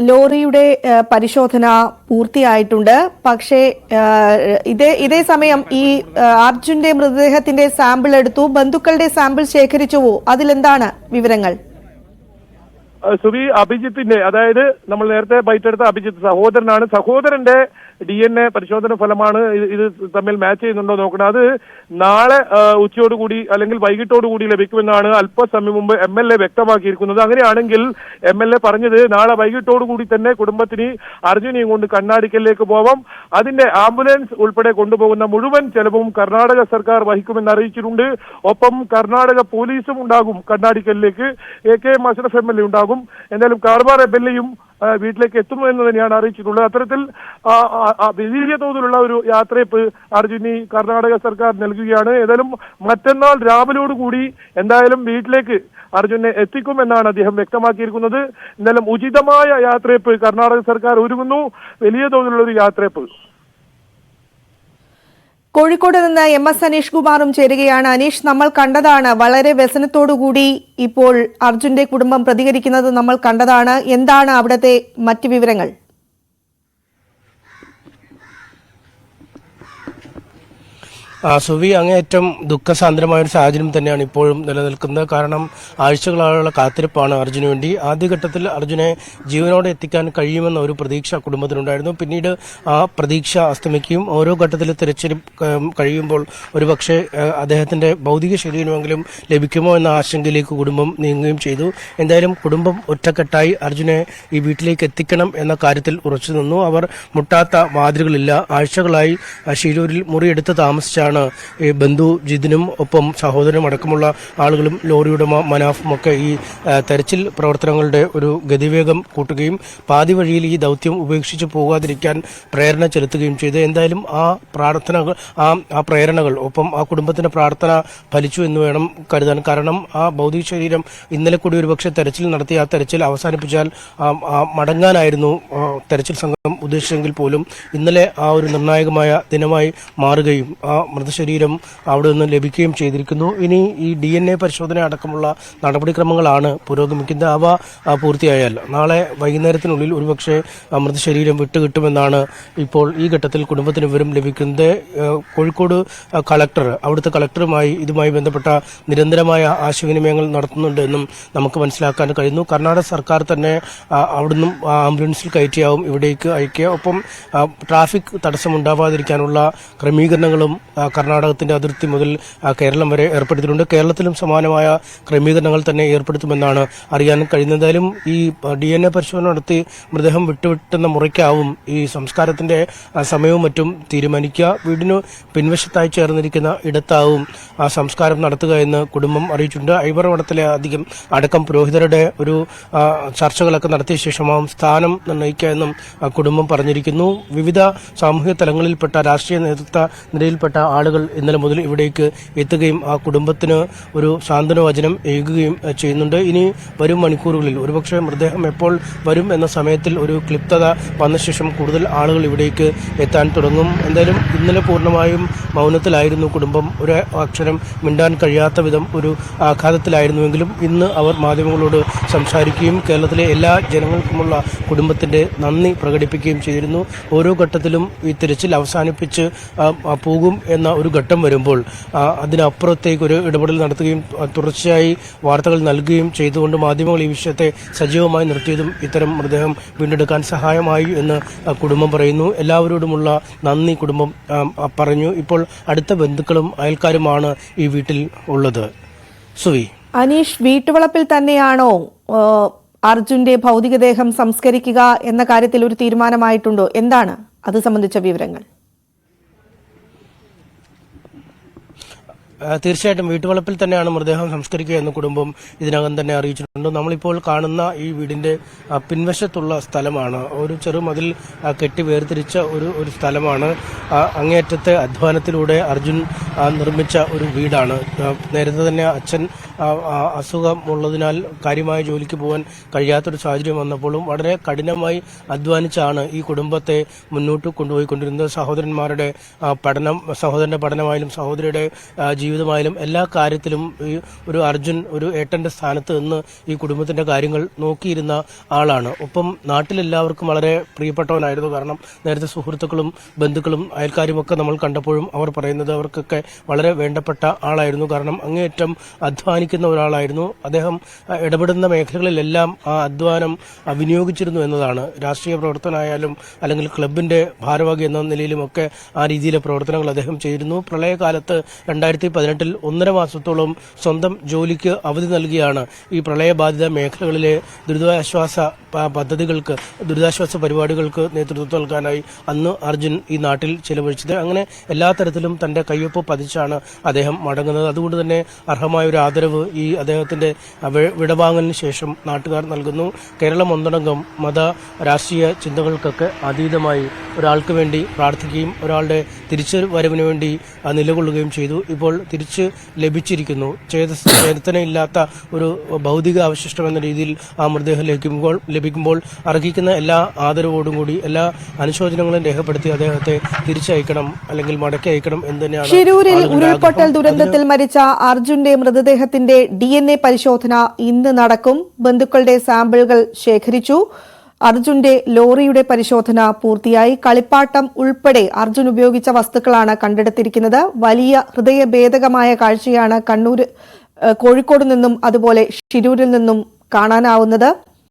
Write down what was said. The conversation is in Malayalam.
ലോറിയുടെ പരിശോധന പൂർത്തിയായിട്ടുണ്ട്. പക്ഷേ ഇതേ ഇതേ സമയം ഈ അർജുന്റെ മൃതദേഹത്തിന്റെ സാമ്പിൾ എടുത്തു. ബന്ധുക്കളുടെ സാമ്പിൾ ശേഖരിച്ചുവോ? അതിലെന്താണ് വിവരങ്ങൾ? സുബി അഭിജിത്തിന്റെ അതായത് നമ്മൾ നേരത്തെ ബൈറ്റ് എടുത്ത അഭിജിത്ത് സഹോദരനാണ്. സഹോദരന്റെ ഡി എൻ എ പരിശോധന ഫലമാണ് ഇത് തമ്മിൽ മാച്ച് ചെയ്യുന്നുണ്ടോ നോക്കണം. അത് നാളെ ഉച്ചയോടുകൂടി അല്ലെങ്കിൽ വൈകിട്ടോടുകൂടി ലഭിക്കുമെന്നാണ് അല്പസമയം മുമ്പ് എം എൽ എ വ്യക്തമാക്കിയിരിക്കുന്നത്. അങ്ങനെയാണെങ്കിൽ എം എൽ എ പറഞ്ഞത് നാളെ വൈകിട്ടോടുകൂടി തന്നെ കുടുംബത്തിന് അർജുനെയും കൊണ്ട് കണ്ണാടിക്കലിലേക്ക് പോവാം. അതിന്റെ ആംബുലൻസ് ഉൾപ്പെടെ കൊണ്ടുപോകുന്ന മുഴുവൻ ചെലവും കർണാടക സർക്കാർ വഹിക്കുമെന്ന് അറിയിച്ചിട്ടുണ്ട്. ഒപ്പം കർണാടക പോലീസും ഉണ്ടാകും കണ്ണാടിക്കലിലേക്ക്. A K M M L A ഉണ്ടാകും. എന്തായാലും കാർബാർ എം എൽ എയും വീട്ടിലേക്ക് എത്തുന്നു എന്ന് തന്നെയാണ് അറിയിച്ചിട്ടുള്ളത്. അത്തരത്തിൽ വലിയ തോതിലുള്ള ഒരു യാത്രയപ്പ് അർജുനി കർണാടക സർക്കാർ നൽകുകയാണ്. ഏതായാലും മറ്റന്നാൾ രാവിലോടുകൂടി എന്തായാലും വീട്ടിലേക്ക് അർജുനെ എത്തിക്കുമെന്നാണ് അദ്ദേഹം വ്യക്തമാക്കിയിരിക്കുന്നത്. എന്തായാലും ഉചിതമായ യാത്രയപ്പ് കർണാടക സർക്കാർ ഒരുങ്ങുന്നു. വലിയ തോതിലുള്ള ഒരു യാത്രയപ്പ്. കോഴിക്കോട് നിന്ന് എം എസ് അനീഷ് കുമാറും ചേരുകയാണ്. അനീഷ് നമ്മൾ കണ്ടതാണ്. വളരെ വ്യസനത്തോടുകൂടി ഇപ്പോൾ അർജുന്റെ കുടുംബം പ്രതികരിക്കുന്നത് നമ്മൾ കണ്ടതാണ്. എന്താണ് അവിടുത്തെ മറ്റ് വിവരങ്ങൾ? സുവി അങ്ങേയറ്റം ദുഃഖസാന്ദ്രമായ ഒരു സാഹചര്യം തന്നെയാണ് ഇപ്പോഴും നിലനിൽക്കുന്നത്. കാരണം ആഴ്ചകളായുള്ള കാത്തിരിപ്പാണ് അർജുന് വേണ്ടി. ആദ്യഘട്ടത്തിൽ അർജുനെ ജീവനോടെ എത്തിക്കാൻ കഴിയുമെന്ന ഒരു പ്രതീക്ഷ കുടുംബത്തിനുണ്ടായിരുന്നു. പിന്നീട് ആ പ്രതീക്ഷ അസ്തമിക്കുകയും ഓരോ ഘട്ടത്തിൽ തിരച്ചിൽ കഴിയുമ്പോൾ ഒരുപക്ഷെ അദ്ദേഹത്തിന്റെ ഭൗതിക ശരീരമെങ്കിലും ലഭിക്കുമോ എന്ന ആശങ്കയിലേക്ക് കുടുംബം നീങ്ങുകയും ചെയ്തു. എന്തായാലും കുടുംബം ഒറ്റക്കെട്ടായി അർജുനെ ഈ വീട്ടിലേക്ക് എത്തിക്കണം എന്ന കാര്യത്തിൽ ഉറച്ചു നിന്നു. അവർ മുട്ടാത്ത വാതിലുകളില്ല ആഴ്ചകളായി ഷിരൂരിൽ മുറിയെടുത്ത് താമസിച്ചാണ് ഈ ബന്ധു ജിതിനും ഒപ്പം സഹോദരനും അടക്കമുള്ള ആളുകളും ലോറി ഉടമ മനാഫും ഒക്കെ ഈ തെരച്ചിൽ പ്രവർത്തനങ്ങളുടെ ഒരു ഗതിവേഗം കൂട്ടുകയും പാതി വഴിയിൽ ഈ ദൗത്യം ഉപേക്ഷിച്ച് പോകാതിരിക്കാൻ പ്രേരണ ചെലുത്തുകയും ചെയ്ത്. എന്തായാലും ആ പ്രാർത്ഥനകൾ ആ ആ പ്രേരണകൾ ഒപ്പം ആ കുടുംബത്തിന്റെ പ്രാർത്ഥന ഫലിച്ചു എന്ന് വേണം കരുതാൻ. കാരണം ആ ഭൗതിക ശരീരം ഇന്നലെ കൂടി ഒരുപക്ഷെ തെരച്ചിൽ നടത്തി ആ തെരച്ചിൽ അവസാനിപ്പിച്ചാൽ മടങ്ങാനായിരുന്നു തെരച്ചിൽ സംഘം ഉദ്ദേശിച്ചെങ്കിൽ പോലും ഇന്നലെ ആ ഒരു നിർണായകമായ ദിനമായി മാറുകയും ആ മൃതശരീരം അവിടെ നിന്ന് ലഭിക്കുകയും ചെയ്തിരിക്കുന്നു. ഇനി ഈ ഡി എൻ എ പരിശോധന അടക്കമുള്ള നടപടിക്രമങ്ങളാണ് പുരോഗമിക്കുന്നത്. അവ പൂർത്തിയായാൽ നാളെ വൈകുന്നേരത്തിനുള്ളിൽ ഒരുപക്ഷെ മൃതശരീരം വിട്ടുകിട്ടുമെന്നാണ് ഇപ്പോൾ ഈ ഘട്ടത്തിൽ കുടുംബത്തിന് വിവരം ലഭിക്കുന്നത്. കോഴിക്കോട് കളക്ടർ അവിടുത്തെ കളക്ടറുമായി ഇതുമായി ബന്ധപ്പെട്ട നിരന്തരമായ ആശയവിനിമയങ്ങൾ നടത്തുന്നുണ്ട് എന്നും നമുക്ക് മനസ്സിലാക്കാൻ കഴിയുന്നു. കർണാടക സർക്കാർ തന്നെ അവിടുന്ന് ആംബുലൻസിൽ കയറ്റിയാവും ഇവിടേക്ക് അയക്കുക. ഒപ്പം ട്രാഫിക് ട്രാഫിക് തടസ്സമുണ്ടാവാതിരിക്കാനുള്ള ക്രമീകരണങ്ങളും കർണാടകത്തിന്റെ അതിർത്തി മുതൽ കേരളം വരെ ഏർപ്പെടുത്തിയിട്ടുണ്ട്. കേരളത്തിലും സമാനമായ ക്രമീകരണങ്ങൾ തന്നെ ഏർപ്പെടുത്തുമെന്നാണ് അറിയാൻ കഴിയുന്നത്. എന്തായാലും ഈ ഡി എൻ എ പരിശോധന നടത്തി മൃതദേഹം വിട്ടുവിട്ടുന്ന മുറയ്ക്കാവും ഈ സംസ്കാരത്തിന്റെ സമയവും മറ്റും തീരുമാനിക്കുക. വീടിന് പിൻവശത്തായി ചേർന്നിരിക്കുന്ന ഇടത്താവും ആ സംസ്കാരം നടത്തുക എന്ന് കുടുംബം അറിയിച്ചിട്ടുണ്ട്. ഐവറവടത്തിലെ അധികം അടക്കം പുരോഹിതരുടെ ഒരു ചർച്ചകളൊക്കെ നടത്തിയ ശേഷമാവും സ്ഥാനം നിർണയിക്കുക എന്നും കുടുംബം പറഞ്ഞിരിക്കുന്നു. വിവിധ സാമൂഹിക തലങ്ങളിൽപ്പെട്ട രാഷ്ട്രീയ നേതൃത്വ നിരയിൽപ്പെട്ട ആളുകൾ ഇന്നലെ മുതൽ ഇവിടേക്ക് എത്തുകയും ആ കുടുംബത്തിന് ഒരു സാന്ത്വന വചനം എഴുകുകയും ചെയ്യുന്നുണ്ട്. ഇനി വരും മണിക്കൂറുകളിൽ. ഒരുപക്ഷെ മൃതദേഹം എപ്പോൾ വരും എന്ന സമയത്തിൽ ഒരു ക്ലിപ്തത വന്ന ശേഷം കൂടുതൽ ആളുകൾ ഇവിടേക്ക് എത്താൻ തുടങ്ങും. എന്തായാലും ഇന്നലെ പൂർണമായും മൗനത്തിലായിരുന്നു കുടുംബം. ഒരു അക്ഷരം മിണ്ടാൻ കഴിയാത്ത വിധം ഒരു ആഘാതത്തിലായിരുന്നുവെങ്കിലും ഇന്ന് അവർ മാധ്യമങ്ങളോട് സംസാരിക്കുകയും കേരളത്തിലെ എല്ലാ ജനങ്ങൾക്കുമുള്ള കുടുംബത്തിന്റെ നന്ദി പ്രകടിപ്പിക്കുകയും ചെയ്തിരുന്നു. ഓരോ ഘട്ടത്തിലും ഈ തിരച്ചിൽ അവസാനിപ്പിച്ച് പോകും എന്ന ഒരു ഘട്ടം വരുമ്പോൾ അതിനപ്പുറത്തേക്ക് ഒരു ഇടപെടൽ നടത്തുകയും തുടർച്ചയായി വാർത്തകൾ നൽകുകയും ചെയ്തുകൊണ്ട് മാധ്യമങ്ങൾ ഈ വിഷയത്തെ സജീവമായി നിർത്തിയതും ഇത്തരം മൃതദേഹം വീണ്ടെടുക്കാൻ സഹായമായി എന്ന് കുടുംബം പറയുന്നു. എല്ലാവരോടുമുള്ള നന്ദി കുടുംബം പറഞ്ഞു. ഇപ്പോൾ അടുത്ത ബന്ധുക്കളും അയൽക്കാരുമാണ് ഈ വീട്ടിൽ ഉള്ളത്. സുവി. അനീഷ് വീട്ടുവളപ്പിൽ തന്നെയാണോ അർജുന്റെ ഭൗതികദേഹം സംസ്കരിക്കുക എന്ന കാര്യത്തിൽ ഒരു തീരുമാനമായിട്ടുണ്ടോ? എന്താണ് അത് സംബന്ധിച്ച വിവരങ്ങൾ? തീർച്ചയായിട്ടും വീട്ടുവളപ്പിൽ തന്നെയാണ് മൃതദേഹം സംസ്കരിക്കുക എന്ന് കുടുംബം ഇതിനകം തന്നെ അറിയിച്ചിട്ടുണ്ട്. നമ്മളിപ്പോൾ കാണുന്ന ഈ വീടിന്റെ പിൻവശത്തുള്ള സ്ഥലമാണ്. ഒരു ചെറു മതിൽ കെട്ടി വേർതിരിച്ച ഒരു ഒരു സ്ഥലമാണ്. അങ്ങേയറ്റത്തെ അധ്വാനത്തിലൂടെ അർജുൻ നിർമ്മിച്ച ഒരു വീടാണ്. നേരത്തെ തന്നെ അച്ഛൻ അസുഖമുള്ളതിനാൽ കാര്യമായ ജോലിക്ക് പോകാൻ കഴിയാത്തൊരു സാഹചര്യം വന്നപ്പോഴും വളരെ കഠിനമായി അധ്വാനിച്ചാണ് ഈ കുടുംബത്തെ മുന്നോട്ട് കൊണ്ടുപോയിക്കൊണ്ടിരുന്നത്. സഹോദരന്മാരുടെ പഠനം സഹോദരന്റെ പഠനമായാലും സഹോദരിയുടെ ആ, ജീവിതമായാലും എല്ലാ കാര്യത്തിലും ഈ ഒരു അർജുൻ ഒരു ഏട്ടന്റെ സ്ഥാനത്ത് നിന്ന് ഈ കുടുംബത്തിന്റെ കാര്യങ്ങൾ നോക്കിയിരുന്ന ആളാണ്. ഒപ്പം നാട്ടിലെല്ലാവർക്കും വളരെ പ്രിയപ്പെട്ടവനായിരുന്നു. കാരണം നേരത്തെ സുഹൃത്തുക്കളും ബന്ധുക്കളും അയൽക്കാരും ഒക്കെ നമ്മൾ കണ്ടപ്പോഴും അവർ പറയുന്നത് അവർക്കൊക്കെ വളരെ വേണ്ടപ്പെട്ട ആളായിരുന്നു. കാരണം അങ്ങേയറ്റം അധ്വാനിക്കുന്ന ഒരാളായിരുന്നു. അദ്ദേഹം ഇടപെടുന്ന മേഖലകളിലെല്ലാം ആ അധ്വാനം വിനിയോഗിച്ചിരുന്നു എന്നതാണ്. രാഷ്ട്രീയ പ്രവർത്തനമായാലും അല്ലെങ്കിൽ ക്ലബിന്റെ ഭാരവാഹി എന്ന നിലയിലുമൊക്കെ ആ രീതിയിലെ പ്രവർത്തനങ്ങൾ അദ്ദേഹം ചെയ്തിരുന്നു. പ്രളയകാലത്ത് രണ്ടായിരത്തി പതിനെട്ടിൽ ഒന്നര മാസത്തോളം സ്വന്തം ജോലിക്ക് അവധി നൽകിയാണ് ഈ പ്രളയബാധിത മേഖലകളിലെ ദുരിതാശ്വാസ പദ്ധതികൾക്ക് ദുരിതാശ്വാസ പരിപാടികൾക്ക് നേതൃത്വം നൽകാനായി അന്ന് അർജുൻ ഈ നാട്ടിൽ ചെലവഴിച്ചത്. അങ്ങനെ എല്ലാ തരത്തിലും തന്റെ കയ്യൊപ്പ് പതിച്ചാണ് അദ്ദേഹം മടങ്ങുന്നത്. അതുകൊണ്ട് തന്നെ അർഹമായ ഒരു ആദരവ് ഈ അദ്ദേഹത്തിന്റെ വിടവാങ്ങലിന് ശേഷം നാട്ടുകാർ നൽകുന്നു. കേരളം ഒന്നടങ്കം മത രാഷ്ട്രീയ ചിന്തകൾക്കൊക്കെ അതീതമായി ഒരാൾക്ക് വേണ്ടി പ്രാർത്ഥിക്കുകയും ഒരാളുടെ തിരിച്ചു വരവിന് വേണ്ടി നിലകൊള്ളുകയും ചെയ്തു. ഇപ്പോൾ തിരിച്ച് ലഭിച്ചിരിക്കുന്നു. ചേതസ് ചേതനയില്ലാത്ത ഒരു ഭൗതിക അവശിഷ്ടം എന്ന രീതിയിൽ ആ മൃതദേഹം ലഭിക്കുമ്പോൾ ലഭിക്കുമ്പോൾ അർഹിക്കുന്ന എല്ലാ ആദരവോടും കൂടി എല്ലാ അനുശോചനങ്ങളും രേഖപ്പെടുത്തി അദ്ദേഹത്തെ തിരിച്ചയക്കണം അല്ലെങ്കിൽ മടക്കി അയക്കണം എന്ന് തന്നെയാണ് ഷിരൂരിൽ ഉരുൾപൊട്ടൽ ദുരന്തത്തിൽ മരിച്ച അർജുന്റെ മൃതദേഹത്തിന്റെ ഡി എൻ എ പരിശോധന ഇന്ന് നടക്കും. ബന്ധുക്കളുടെ സാമ്പിളുകൾ ശേഖരിച്ചു. അർജുന്റെ ലോറിയുടെ പരിശോധന പൂർത്തിയായി. കളിപ്പാട്ടം ഉൾപ്പെടെ അർജുൻ ഉപയോഗിച്ച വസ്തുക്കളാണ് കണ്ടെടുത്തിരിക്കുന്നത്. വലിയ ഹൃദയഭേദകമായ കാഴ്ചയാണ് കണ്ണൂർ കോഴിക്കോട് നിന്നും അതുപോലെ ഷിരൂരിൽ നിന്നും കാണാനാവുന്നത്.